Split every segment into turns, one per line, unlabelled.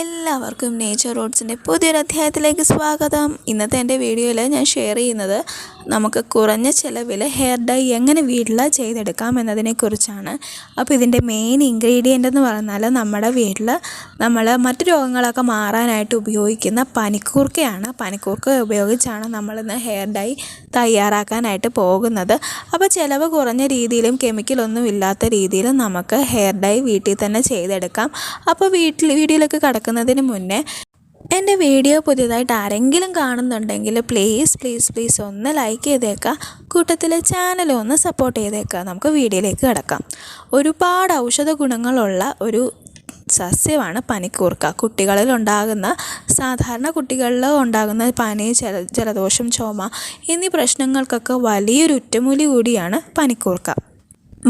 എല്ലാവർക്കും നേച്ചർ റോഡ്സിന്റെ പുതിയൊരു അധ്യായത്തിലേക്ക് സ്വാഗതം. ഇന്നത്തെ എന്റെ വീഡിയോയിൽ ഞാൻ ഷെയർ ചെയ്യുന്നത് നമുക്ക് കുറഞ്ഞ ചിലവിൽ ഹെയർ ഡൈ എങ്ങനെ വീട്ടിൽ ചെയ്തെടുക്കാം എന്നതിനെക്കുറിച്ചാണ് അപ്പോൾ ഇതിന്റെ മെയിൻ ഇൻഗ്രീഡിയന്റ് എന്ന് പറഞ്ഞാൽ നമ്മുടെ വീട്ടിൽ നമ്മൾ മറ്റു രോഗങ്ങളൊക്കെ മാറാനായിട്ട് ഉപയോഗിക്കുന്ന പനിക്കൂർക്കയാണ്. പനിക്കൂർക്ക ഉപയോഗിച്ചാണ് നമ്മളിന്ന് ഹെയർ ഡൈ തയ്യാറാക്കാനായിട്ട് പോകുന്നത്. അപ്പോൾ ചിലവ് കുറഞ്ഞ രീതിയിലും കെമിക്കലൊന്നും ഇല്ലാത്ത രീതിയിലും നമുക്ക് ഹെയർ ഡൈ വീട്ടിൽ തന്നെ ചെയ്തെടുക്കാം. അപ്പോൾ വീട്ടിൽ വീഡിയോയിലേക്ക് കടക്കുന്നതിന് മുന്നേ എന്റെ വീഡിയോ പുതിയതായിട്ട് ആരെങ്കിലും കാണുന്നുണ്ടെങ്കിൽ പ്ലീസ് പ്ലീസ് പ്ലീസ് ഒന്ന് ലൈക്ക് ചെയ്തേക്കുക കൂട്ടത്തിൽ ചാനൽ ഒന്ന് സപ്പോർട്ട് ചെയ്തേക്കുക നമുക്ക് വീഡിയോയിലേക്ക് കിടക്കാം. ഒരുപാട് ഔഷധ ഗുണങ്ങളുള്ള ഒരു സസ്യമാണ് പനിക്കൂർക്ക. കുട്ടികളിൽ ഉണ്ടാകുന്ന സാധാരണ കുട്ടികളിൽ ഉണ്ടാകുന്ന പനി ജല ജലദോഷം ചുമ എന്നീ പ്രശ്നങ്ങൾക്കൊക്കെ വലിയൊരു ഒറ്റമൂലി കൂടിയാണ് പനിക്കൂർക്ക.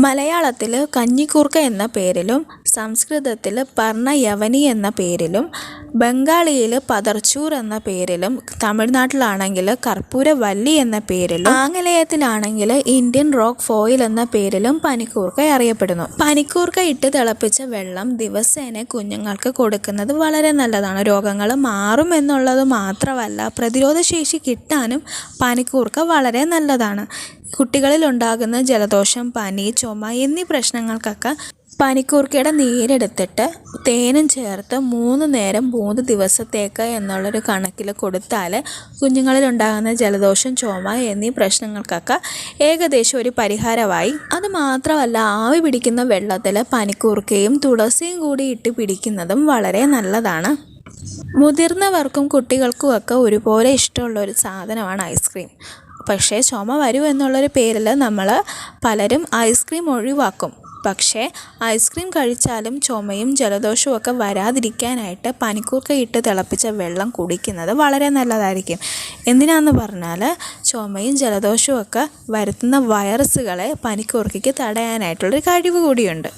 മലയാളത്തിൽ കഞ്ഞിക്കൂർക്ക എന്ന പേരിലും സംസ്കൃതത്തിൽ പർണയവനി എന്ന പേരിലും ബംഗാളിയിൽ പതർച്ചൂർ എന്ന പേരിലും തമിഴ്നാട്ടിലാണെങ്കിൽ കർപ്പൂരവല്ലി എന്ന പേരിലും ആംഗലേയത്തിലാണെങ്കിൽ ഇന്ത്യൻ റോക്ക് ഫോയിൽ എന്ന പേരിലും പനിക്കൂർക്ക അറിയപ്പെടുന്നു. പനിക്കൂർക്ക ഇട്ട് തിളപ്പിച്ച വെള്ളം ദിവസേന കുഞ്ഞുങ്ങൾക്ക് കൊടുക്കുന്നത് വളരെ നല്ലതാണ്. രോഗങ്ങൾ മാറും എന്നുള്ളത് മാത്രമല്ല പ്രതിരോധശേഷി കിട്ടാനും പനിക്കൂർക്ക വളരെ നല്ലതാണ്. കുട്ടികളിൽ ഉണ്ടാകുന്ന ജലദോഷം പനി ചുമ എന്നീ പ്രശ്നങ്ങൾക്കൊക്കെ പനിക്കൂർക്കയുടെ നീരെടുത്തിട്ട് തേനും ചേർത്ത് മൂന്ന് നേരം മൂന്ന് ദിവസത്തേക്ക് എന്നുള്ളൊരു കണക്കിൽ കൊടുത്താൽ കുഞ്ഞുങ്ങളിൽ ഉണ്ടാകുന്ന ജലദോഷം ചുമ എന്നീ പ്രശ്നങ്ങൾക്കൊക്കെ ഏകദേശം ഒരു പരിഹാരമായി. അത് മാത്രമല്ല ആവി പിടിക്കുന്ന വെള്ളത്തിൽ പനിക്കൂർക്കയും തുളസിയും കൂടി ഇട്ട് പിടിക്കുന്നതും വളരെ നല്ലതാണ്. മുതിർന്നവർക്കും കുട്ടികൾക്കും ഒക്കെ ഒരുപോലെ ഇഷ്ടമുള്ള ഒരു സാധനമാണ് ഐസ്ക്രീം. പക്ഷേ ചുമ വരൂ എന്നുള്ളൊരു പേരിൽ നമ്മൾ പലരും ഐസ്ക്രീം ഒഴിവാക്കും. പക്ഷേ ഐസ്ക്രീം കഴിച്ചാലും ചുമയും ജലദോഷവും ഒക്കെ വരാതിരിക്കാനായിട്ട് പനിക്കൂർക്ക ഇട്ട് തിളപ്പിച്ച വെള്ളം കുടിക്കുന്നത് വളരെ നല്ലതായിരിക്കും. എന്തിനാന്ന് പറഞ്ഞാൽ ചുമയും ജലദോഷവും ഒക്കെ വരുത്തുന്ന വൈറസുകളെ പനിക്കൂർക്കയ്ക്ക് തടയാനായിട്ടുള്ളൊരു കഴിവ് കൂടിയുണ്ട്.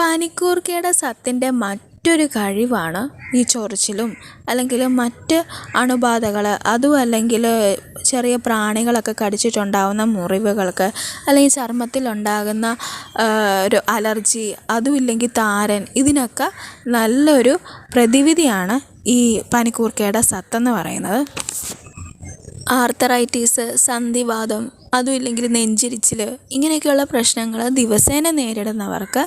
പനിക്കൂർക്കയുടെ സത്തിന്റെ മറ്റൊരു കഴിവാണ് ഈ ചൊറിച്ചിലും അല്ലെങ്കിൽ മറ്റ് അണുബാധകൾ അതും അല്ലെങ്കിൽ ചെറിയ പ്രാണികളൊക്കെ കടിച്ചിട്ടുണ്ടാകുന്ന മുറിവുകൾക്ക് അല്ലെങ്കിൽ ചർമ്മത്തിലുണ്ടാകുന്ന ഒരു അലർജി അതുമില്ലെങ്കിൽ താരൻ ഇതിനൊക്കെ നല്ലൊരു പ്രതിവിധിയാണ് ഈ പനിക്കൂർക്കയുടെ സത്തെന്ന് പറയുന്നത്. ആർത്തറൈറ്റീസ് സന്ധിവാദം അതുമില്ലെങ്കിൽ നെഞ്ചിരിച്ചിൽ ഇങ്ങനെയൊക്കെയുള്ള പ്രശ്നങ്ങൾ ദിവസേന നേരിടുന്നവർക്ക്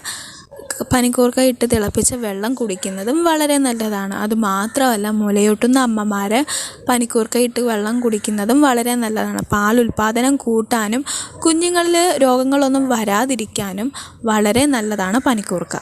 പനിക്കൂർക്ക ഇട്ട് തിളപ്പിച്ച വെള്ളം കുടിക്കുന്നതും വളരെ നല്ലതാണ്. അത് മാത്രമല്ല മുലയൂട്ടുന്ന അമ്മമാർ പനിക്കൂർക്ക ഇട്ട് വെള്ളം കുടിക്കുന്നതും വളരെ നല്ലതാണ്. പാൽ ഉൽപ്പാദനം കൂട്ടാനും കുഞ്ഞുങ്ങളിൽ രോഗങ്ങളൊന്നും വരാതിരിക്കാനും വളരെ നല്ലതാണ് പനിക്കൂർക്ക.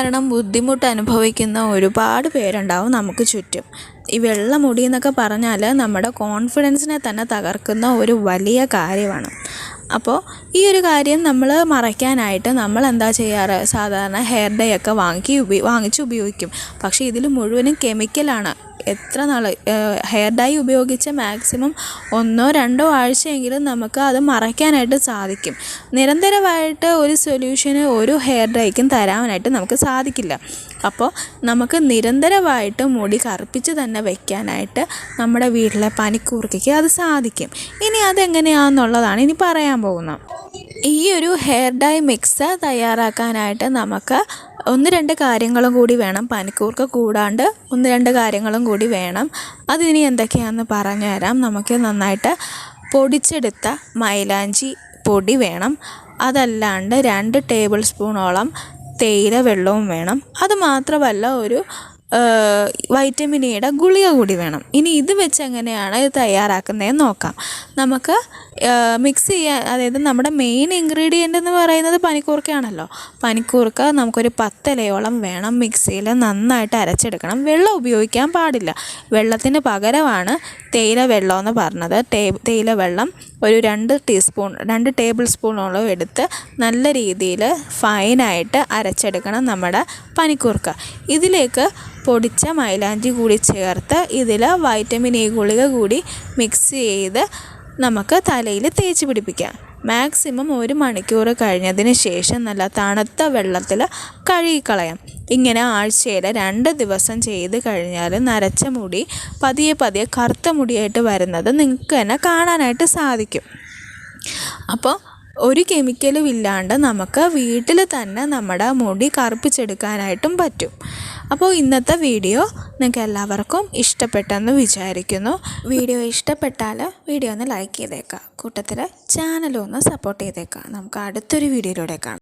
കാരണം ബുദ്ധിമുട്ട് അനുഭവിക്കുന്ന ഒരുപാട് പേരുണ്ടാവും നമുക്ക് ചുറ്റും. ഈ വെള്ള മുടി എന്നൊക്കെ പറഞ്ഞാൽ നമ്മുടെ കോൺഫിഡൻസിനെ തന്നെ തകർക്കുന്ന ഒരു വലിയ കാര്യമാണ്. അപ്പോൾ ഈ ഒരു കാര്യം നമ്മൾ മറയ്ക്കാനായിട്ട് നമ്മൾ എന്താ ചെയ്യാറ്? സാധാരണ ഹെയർ ഡേ ഒക്കെ വാങ്ങി വാങ്ങിച്ച് ഉപയോഗിക്കും. പക്ഷേ ഇതിൽ മുഴുവനും കെമിക്കലാണ് എത്ര നാൾ ഹെയർ ഡൈ ഉപയോഗിച്ച് മാക്സിമം ഒന്നോ രണ്ടോ ആഴ്ചയെങ്കിലും നമുക്ക് അത് മറയ്ക്കാനായിട്ട് സാധിക്കും. നിരന്തരമായിട്ട് ഒരു സൊല്യൂഷന് ഒരു ഹെയർ ഡൈക്കും തരാനായിട്ട് നമുക്ക് സാധിക്കില്ല. അപ്പോൾ നമുക്ക് നിരന്തരമായിട്ട് മുടി കറുപ്പിച്ച് തന്നെ വയ്ക്കാനായിട്ട് നമ്മുടെ വീട്ടിലെ പനിക്കൂർക്കയ്ക്ക് അത് സാധിക്കും. ഇനി അതെങ്ങനെയാണെന്നുള്ളതാണ് ഇനി പറയാൻ പോകുന്നത്. ഈ ഒരു ഹെയർ ഡൈ മിക്സ് തയ്യാറാക്കാനായിട്ട് നമുക്ക് ഒന്ന് രണ്ട് കാര്യങ്ങളും കൂടി വേണം. പനിക്കൂർക്ക് കൂടാണ്ട് ഒന്ന് രണ്ട് കാര്യങ്ങളും കൂടി വേണം. അതിനി എന്തൊക്കെയാണെന്ന് പറഞ്ഞു തരാം നമുക്ക് നന്നായിട്ട് പൊടിച്ചെടുത്ത മൈലാഞ്ചി പൊടി വേണം. അതല്ലാണ്ട് രണ്ട് ടേബിൾ സ്പൂണോളം തേയില വെള്ളവും വേണം. അത് മാത്രമല്ല ഒരു വൈറ്റമിൻ എയുടെ ഗുളിക കൂടി വേണം. ഇനി ഇത് വെച്ച് എങ്ങനെയാണ് ഇത് തയ്യാറാക്കുന്നതെന്ന് നോക്കാം. നമുക്ക് മിക്സ് ചെയ്യാൻ അതായത് നമ്മുടെ മെയിൻ ഇൻഗ്രീഡിയന്റ് എന്ന് പറയുന്നത് പനിക്കൂർക്കയാണല്ലോ. പനിക്കൂർക്ക നമുക്കൊരു പത്തിലയോളം വേണം മിക്സിയിൽ നന്നായിട്ട് അരച്ചെടുക്കണം. വെള്ളം ഉപയോഗിക്കാൻ പാടില്ല. വെള്ളത്തിന് പകരമാണ് തേയില വെള്ളം എന്ന് പറഞ്ഞത്. തേ തേയില വെള്ളം ഒരു രണ്ട് ടീസ്പൂൺ രണ്ട് ടേബിൾ സ്പൂണോളം എടുത്ത് നല്ല രീതിയിൽ ഫൈനായിട്ട് അരച്ചെടുക്കണം നമ്മുടെ പനിക്കൂർക്ക. ഇതിലേക്ക് പൊടിച്ച മൈലാഞ്ചി കൂടി ചേർത്ത് ഇതിൽ വൈറ്റമിൻ എ ഗുളിക കൂടി മിക്സ് ചെയ്ത് നമുക്ക് തലയിൽ തേച്ച് പിടിപ്പിക്കാം. മാക്സിമം ഒരു മണിക്കൂർ കഴിഞ്ഞതിന് ശേഷം നല്ല തണുത്ത വെള്ളത്തിൽ കഴുകിക്കളയാം. ഇങ്ങനെ ആഴ്ചയിൽ രണ്ട് ദിവസം ചെയ്ത് കഴിഞ്ഞാൽ നരച്ച മുടി പതിയെ പതിയെ കറുത്ത മുടിയായിട്ട് വരുന്നത് നിങ്ങൾക്ക് തന്നെ കാണാനായിട്ട് സാധിക്കും. അപ്പോൾ ഒരു കെമിക്കലും ഇല്ലാണ്ട് നമുക്ക് വീട്ടിൽ തന്നെ നമ്മുടെ മുടി കറുപ്പിച്ചെടുക്കാനായിട്ടും പറ്റും. അപ്പോൾ ഇന്നത്തെ വീഡിയോ നിങ്ങൾക്ക് എല്ലാവർക്കും ഇഷ്ടപ്പെട്ടെന്ന് വിചാരിക്കുന്നു. വീഡിയോ ഇഷ്ടപ്പെട്ടാൽ വീഡിയോ ഒന്ന് ലൈക്ക് ചെയ്തേക്കാം കൂട്ടത്തിൽ ചാനലും ഒന്ന് സപ്പോർട്ട് ചെയ്തേക്കാം നമുക്ക് അടുത്തൊരു വീഡിയോയിലൂടെ കാണാം.